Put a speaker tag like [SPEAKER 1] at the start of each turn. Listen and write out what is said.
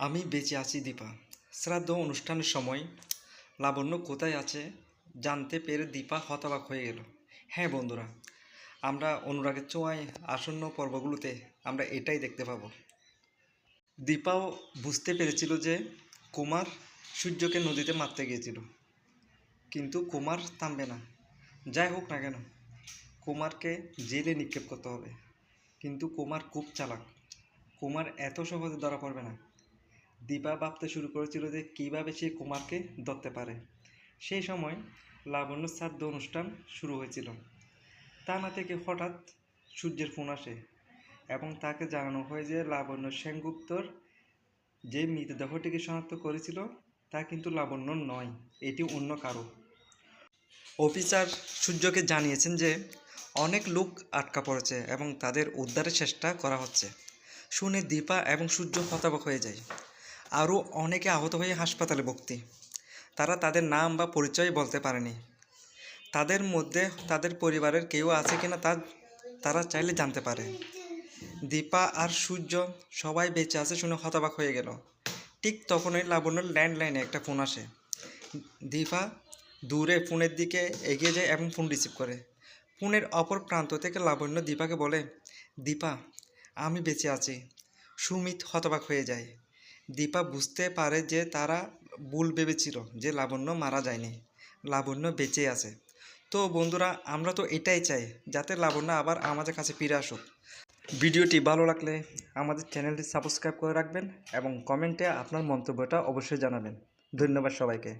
[SPEAKER 1] আমি বেঁচে আছি, দীপা। শ্রাদ্ধ অনুষ্ঠানের সময় লাবণ্য কোথায় আছে জানতে পেরে দীপা হতবাক হয়ে গেল। হ্যাঁ বন্ধুরা, আমরা অনুরাগের ছোঁয়ায় আসন্ন পর্বগুলোতে আমরা এটাই দেখতে পাবো। দীপাও বুঝতে পেরেছিল যে কুমার সূর্যকে নদীতে মারতে গিয়েছিল। কিন্তু কুমার থামবে না। যাই হোক না কেন, কুমারকে জেলে নিক্ষেপ করতে হবে। কিন্তু কুমার খুব চালাক। কুমার এত সহজে ধরা পড়বে না। দীপা ভাবতে শুরু করেছিল যে কীভাবে সে কুমারকে ধরতে পারে। সেই সময় লাবণ্য শ্রাদ্ধ অনুষ্ঠান শুরু হয়েছিল। টানা থেকে হঠাৎ সূর্যের ফোন আসে এবং তাকে জানানো হয় যে লাবণ্য সেনগুপ্তর যে মৃতদেহটিকে শনাক্ত করেছিল, তা কিন্তু লাবণ্য নয়, এটি অন্য কারও। অফিসার সূর্যকে জানিয়েছেন যে অনেক লোক আটকা পড়েছে এবং তাদের উদ্ধারের চেষ্টা করা হচ্ছে। শুনে দীপা এবং সূর্য হতাবাক হয়ে যায়। আরও অনেকে আহত হয়ে হাসপাতালে ভর্তি। তারা তাদের নাম বা পরিচয় বলতে পারেনি। তাদের মধ্যে তাদের পরিবারের কেউ আছে কিনা তা তারা চাইলে জানতে পারে। দীপা আর সূর্য সবাই বেঁচে আছে শুনে হতাবাক হয়ে গেল। ঠিক তখনই লাবণ্যর ল্যান্ডলাইনে একটা ফোন আসে। দীপা দূরে ফোনের দিকে এগিয়ে যায় এবং ফোন রিসিভ করে। ফোনের অপর প্রান্ত থেকে লাবণ্য দীপাকে বলে, দীপা, আমি বেঁচে আছি। সুমিত হতবাক হয়ে যায়। দীপা বুঝতে পারে যে তারা ভুল ভেবেছিল, যে লাবণ্য মারা যায়নি, লাবণ্য বেঁচে আছে। তো বন্ধুরা, আমরা তো এটাই চাই, যাতে লাবণ্য আবার আমাদের কাছে ফিরে আসুক। ভিডিওটি ভালো লাগলে আমাদের চ্যানেলটি সাবস্ক্রাইব করে রাখবেন এবং কমেন্টে আপনার মন্তব্যটা অবশ্যই জানাবেন। ধন্যবাদ সবাইকে।